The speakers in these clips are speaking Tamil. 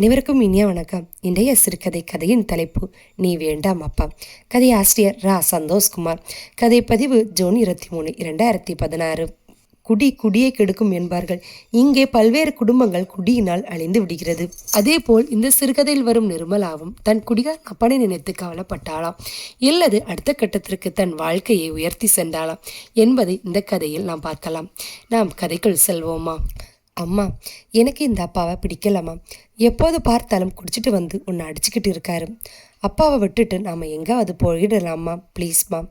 அனைவருக்கும் இனிய வணக்கம். இன்றைய சிறுகதை கதையின் தலைப்பு நீ வேண்டாம் அப்பா கதை ஆசிரியர் ரா. சந்தோஷ்குமார் கதை பதிவு ஜூன் இருபத்தி மூணு இரண்டாயிரத்தி பதினாறு. குடி குடியை கெடுக்கும் என்பார்கள். இங்கே பல்வேறு குடும்பங்கள் குடியினால் அழிந்து விடுகிறது. அதேபோல் இந்த சிறுகதையில் வரும் நிர்மலாவும் தன் குடிகார் அப்பனை நினைத்து கவலைப்பட்டாளாம். இல்லது அடுத்த கட்டத்திற்கு தன் வாழ்க்கையை உயர்த்தி சென்றாளாம் என்பதை இந்த கதையில் நாம் பார்க்கலாம். நாம் கதைக்குள் செல்வோமா? அம்மா எனக்கு இந்த அப்பாவை பிடிக்கலம்மா. எப்போது பார்த்தாலும் குடிச்சிட்டு வந்து உன்னை அடிச்சுக்கிட்டு இருக்காரு. அப்பாவை விட்டுட்டு நாம் எங்காவது போயிடலாமா? ப்ளீஸ்மா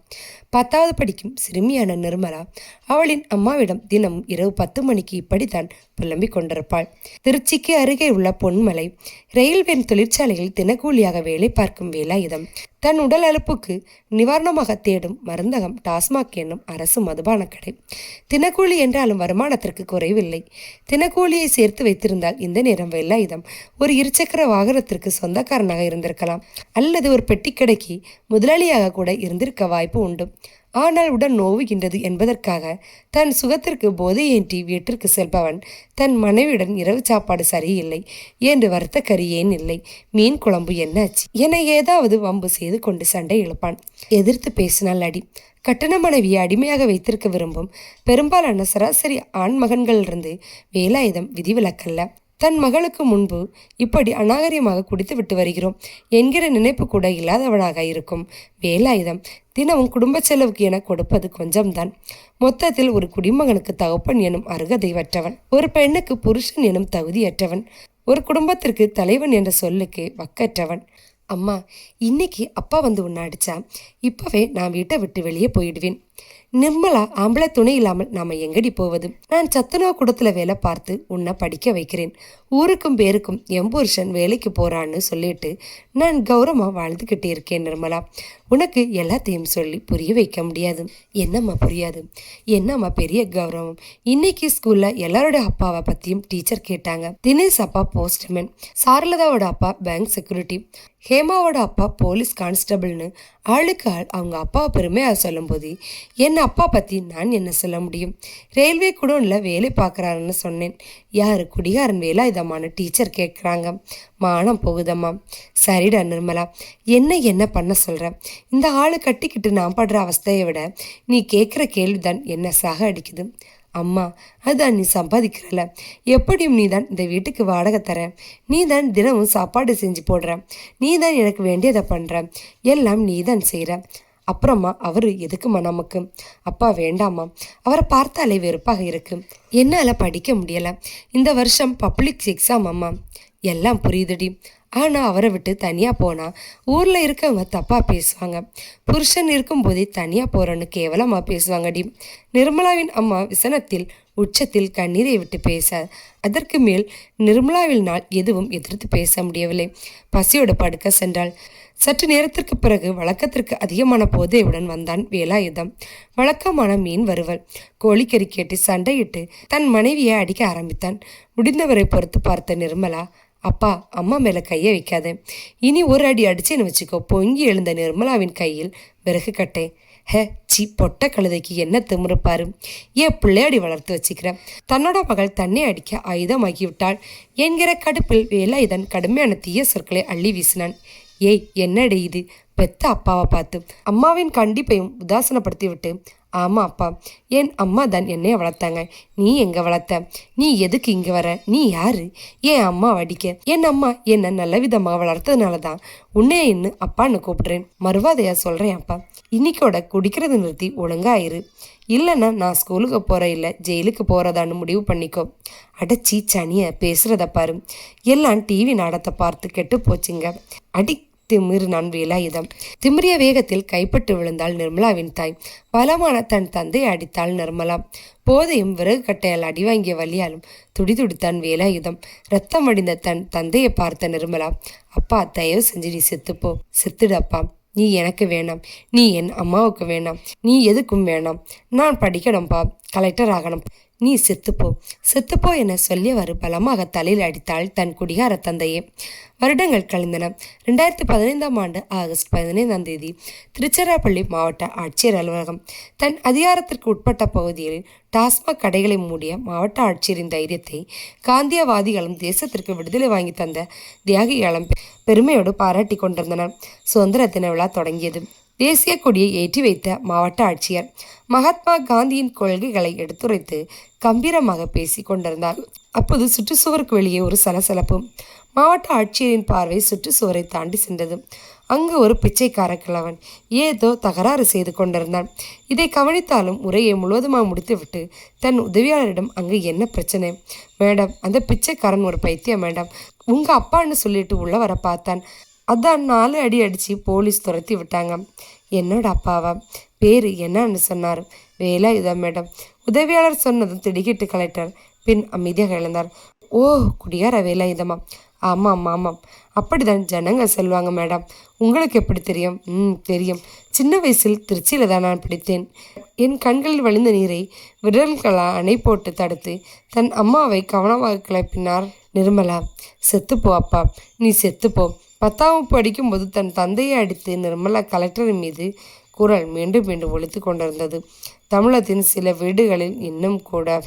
பத்தாவது படிக்கும் சிறுமியான நிர்மலா அவளின் அம்மாவிடம் தினம் இரவு பத்து மணிக்கு இப்படித்தான் புலம்பிக் கொண்டிருப்பாள். திருச்சிக்கு அருகே உள்ள பொன்மலை ரயில்வே தொழிற்சாலையில் தினக்கூலியாக வேலை பார்க்கும் வேலாயுதம். தன் உடல் அலுப்புக்கு நிவாரணமாக தேடும் மருந்தகம் டாஸ்மாக் என்னும் அரசு மதுபான கடை. தினக்கூலி என்றாலும் வருமானத்திற்கு குறைவில்லை. தினக்கூலியை சேர்த்து வைத்திருந்தால் இந்த நேரம் வேலாயுதம் ஒரு இருசக்கர வாகனத்திற்கு சொந்தக்காரனாக இருந்திருக்கலாம். அல்லது ஒரு பெட்டிக்கடைக்கு முதலாளியாக கூட இருந்திருக்க வாய்ப்பு உண்டு. ஆனால் உடன் நோவுகின்றது என்பதற்காக தன் சுகத்திற்கு போதையேற்றி வீட்டிற்கு செல்பவன். தன் மனைவியுடன் இரவு சாப்பாடு சரியில்லை. என்று வருத்த கறி ஏன் இல்லை? மீன் குழம்பு என்னாச்சு? என ஏதாவது வம்பு செய்து கொண்டு சண்டை இழுப்பான். எதிர்த்து பேசினால் அடி. கட்டண மனைவியை அடிமையாக வைத்திருக்க விரும்பும் பெரும்பாலான சராசரி ஆண் மகன்களிலிருந்து வேலாயுதம் விதிவிலக்கல்ல. தன் மகளுக்கு முன்பு இப்படி அநாகரியமாக குடித்து விட்டு வருகிறோம். என்கிற நினைப்பு கூட இல்லாதவனாக இருக்கும். வேலாயுதம் தினமும் குடும்ப செலவுக்கு என கொடுப்பது கொஞ்சம்தான். மொத்தத்தில் ஒரு குடிமகனுக்கு தகப்பன் எனும் அருகதைவற்றவன் ஒரு பெண்ணுக்கு புருஷன் எனும் தகுதியற்றவன் ஒரு குடும்பத்திற்கு தலைவன் என்ற சொல்லுக்கு வக்கற்றவன். அம்மா இன்னைக்கு அப்பா வந்து உன்னை அடிச்சா இப்பவே நான் வீட்டை விட்டு வெளியே போயிடுவேன். நிர்மலா ஆம்பளை துணை இல்லாமல் நாம எங்கடி போவது? நான் சத்துணவு கூடத்துல வேலை பார்த்து உன்னை படிக்க வைக்கிறேன். ஊருக்கும் பேருக்கும் என் புருஷன் வேலைக்கு போறான்னு சொல்லிட்டு நான் கௌரவமாக வாழ்ந்துகிட்டே இருக்கேன் நிர்மலா. உனக்கு எல்லாத்தையும் சொல்லி புரிய வைக்க முடியாது. என்னம்மா புரியாது? என்னம்மா பெரிய கௌரவம்? இன்னைக்கு ஸ்கூல்ல எல்லாரோட அப்பாவை பத்தியும் டீச்சர் கேட்டாங்க. தினேஷ் அப்பா போஸ்ட்மேன் சாரலதாவோட அப்பா பேங்க் செக்யூரிட்டி ஹேமாவோட அப்பா போலீஸ் கான்ஸ்டபிள்னு ஆளுக்கு ஆள். அவங்க அப்பாவை பெருமையாக சொல்லும்போது என் அப்பா பற்றி நான் என்ன சொல்ல முடியும்? ரயில்வே குடோனில் வேலை பார்க்குறாருன்னு சொன்னேன். யார் குடிகாரன் வேலா இதமான டீச்சர் கேட்குறாங்க. மானம் போகுதம்மா. சரிடா நிர்மலா என்ன என்ன பண்ண சொல்கிற இந்த ஆளை கட்டிக்கிட்டு நான் படுற அவஸ்தையை விட நீ கேட்குற கேள்விதான் என்ன சாக அடிக்குது. அம்மா அதான் நீ சம்பாதிக்கிறல எப்படியும் நீ தான் இந்த வீட்டுக்கு வாடகை தர. நீ தான் தினமும் சாப்பாடு செஞ்சு போடுற. நீ தான் எனக்கு வேண்டியதை பண்ணுற எல்லாம் நீ தான் செய்கிற அப்புறமா அவர் எதுக்குமா நமக்கு? அப்பா வேண்டாமா அவரை பார்த்தாலே வெறுப்பாக இருக்கு. என்னால் படிக்க முடியலை. இந்த வருஷம் பப்ளிக் எக்ஸாம் அம்மா. எல்லாம் புரியுதுடி. ஆனால் அவரை விட்டு தனியாக போனால் ஊரில் இருக்கவங்க தப்பாக பேசுவாங்க. புருஷன் இருக்கும்போதே தனியாக போகிறோன்னு கேவலமாக பேசுவாங்கடி நிர்மலாவின் அம்மா விசனத்தில் உச்சத்தில் கண்ணீரை விட்டு பேச அதற்கு மேல் நிர்மலாவில் நாள் எதுவும் எதிர்த்து பேச முடியவில்லை. பசியோடு படுக்க சென்றாள். சற்று நேரத்திற்கு பிறகு வழக்கத்திற்கு அதிகமான போதையுடன் வந்தான் வேலாயுதம். வழக்கமான மீன் வருவல் கோழிக்கறி கேட்டு சண்டையிட்டு தன் மனைவியை அடிக்க ஆரம்பித்தான். முடிந்தவரை பொறுத்து பார்த்த நிர்மலா அப்பா அம்மா மேலே கையை வைக்காத. இனி ஒரு அடி அடிச்சேன்னு வச்சுக்கோ பொங்கி எழுந்த நிர்மலாவின் கையில் விறகு கட்டை. ஹே சி பொட்ட கழுதைக்கு என்ன திமிருப்பாரு ஏன் பிள்ளையாடி வளர்த்து வச்சுக்கிறேன் தன்னோட மகள் தன்னை அடிக்க ஆயுதமாகி விட்டாள் என்கிற கடுப்பில் வேலாயுதன் கடுமையான தீய சொற்களை அள்ளி வீசினான். ஏய் என்னடி இது? பெத்த அப்பாவை பார்த்து அம்மாவின் கண்டிப்பையும் உதாசனப்படுத்தி விட்டு ஆமாம் அப்பா என் அம்மா தான் என்னைய வளர்த்தாங்க. நீ எங்கே வளர்த்த? நீ எதுக்கு இங்கே வர? நீ யாரு? என் அம்மா வடிக்க? என் அம்மா என்னை நல்ல விதமாக வளர்த்ததுனால தான் உன்னைய இன்னும் அப்பான்னு கூப்பிடுறேன். மறுவாதையா சொல்கிறேன் அப்பா. இன்னைக்கோட குடிக்கிறது நிறுத்தி ஒழுங்காயிரு இல்லைன்னா நான் ஸ்கூலுக்கு போகிற இல்லை ஜெயிலுக்கு போகிறதான்னு முடிவு பண்ணிக்கோ. அடச்சி சனியை பேசுகிறத பாரு. எல்லாம் டிவி நாடத்தை பார்த்து கெட்டு போச்சுங்க. அடி திமிர்னான் வேலாயுதம் திமிரிய வேகத்தில் கைப்பட்டு விழுந்தாள் நிர்மலாவின் தாய். பலமான தன் தந்தையை அடித்தாள் நிர்மலா. போதையும் விறகு கட்டையால் அடி வாங்கிய வழியாலும் துடிதுடித்தான் வேலாயுதம் ரத்தம் அடிந்த தன் தந்தையை பார்த்த நிர்மலா அப்பா தயவு செஞ்சு நீ செத்துப்போ. செத்துடப்பா. நீ எனக்கு வேணாம். நீ என் அம்மாவுக்கு வேணாம். நீ எதுக்கும் வேணாம். நான் படிக்கணும்ப்பா கலெக்டர் ஆகணும். நீ செத்துப்போ. செத்துப்போ என சொல்லியவாறு பலமாக தலையில் அடித்தாள் தன் குடிகார தந்தையே. வருடங்கள் கழிந்தன. ரெண்டாயிரத்தி பதினைந்தாம் ஆண்டு ஆகஸ்ட் பதினைந்தாம் தேதி திருச்சிராப்பள்ளி மாவட்ட ஆட்சியர் அலுவலகம். தன் அதிகாரத்திற்கு உட்பட்ட பகுதிகளில் டாஸ்மாக் கடைகளை மூடிய மாவட்ட ஆட்சியரின் தைரியத்தை காந்தியவாதிகளும் தேசத்திற்கு விடுதலை வாங்கி தந்த தியாகிகளும் பெருமையோடு பாராட்டி கொண்டிருந்தனர். சுதந்திர தின விழா தொடங்கியது. தேசிய கொடியை ஏற்றி வைத்த மாவட்ட ஆட்சியர் மகாத்மா காந்தியின் கொள்கைகளை எடுத்துரைத்து கம்பீரமாக பேசி கொண்டிருந்தார். அப்போது சுற்றுச்சுவருக்கு வெளியே ஒரு சலசலப்பு மாவட்ட ஆட்சியரின் பார்வை சுற்றுச்சுவரை தாண்டி சென்றது. அங்கு ஒரு பிச்சைக்கார கிழவன் ஏதோ தகராறு செய்து கொண்டிருந்தான். இதை கவனித்தாலும் உரையை முழுவதுமாக முடித்துவிட்டு தன் உதவியாளரிடம் அங்கு என்ன பிரச்சனை? மேடம் அந்த பிச்சைக்காரன் ஒரு பைத்தியம் மேடம். உங்க அப்பான்னு சொல்லிட்டு உள்ள வர பார்த்தான். அதான் நாலு அடி அடித்து போலீஸ் துரத்தி விட்டாங்க. என்னோட அப்பாவா? பேர் என்னன்னு சொன்னார். வேலாயுதம் மேடம். உதவியாளர் சொன்னதும் திடுக்கிட்டு கலெக்டர். பின் அமைதியாக எழுந்தார். ஓ குடியார வேலாயுதமா ஆமாம் ஆமாம். அப்படிதான் ஜனங்கள் சொல்லுவாங்க மேடம். உங்களுக்கு எப்படி தெரியும்? ம் தெரியும். சின்ன வயசில் திருச்சியில் தான் நான் பிடித்தேன். என் கண்களில் வழிந்த நீரை விரல்களால் அணை போட்டு தடுத்து தன் அம்மாவை கவனமாக கிளப்பினார் நிர்மலா. செத்துப்போ அப்பா. நீ செத்துப்போ பத்தாம் படிக்கும்போது தன் தந்தையை அடித்து நிர்மலா கலெக்டர் மீது குரல் மீண்டும் மீண்டும் ஒழித்து கொண்டிருந்தது. தமிழகத்தின் சில வீடுகளில் இன்னும் கூட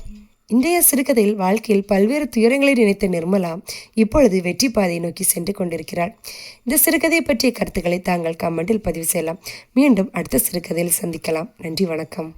இன்றைய சிறுகதையில் வாழ்க்கையில் பல்வேறு துயரங்களை நினைத்த நிர்மலா இப்பொழுது வெற்றி பாதையை நோக்கி சென்று கொண்டிருக்கிறாள். இந்த சிறுகதையை பற்றிய கருத்துக்களை தாங்கள் கமெண்டில் பதிவு செய்யலாம். மீண்டும் அடுத்த சிறுகதையில் சந்திக்கலாம். நன்றி வணக்கம்.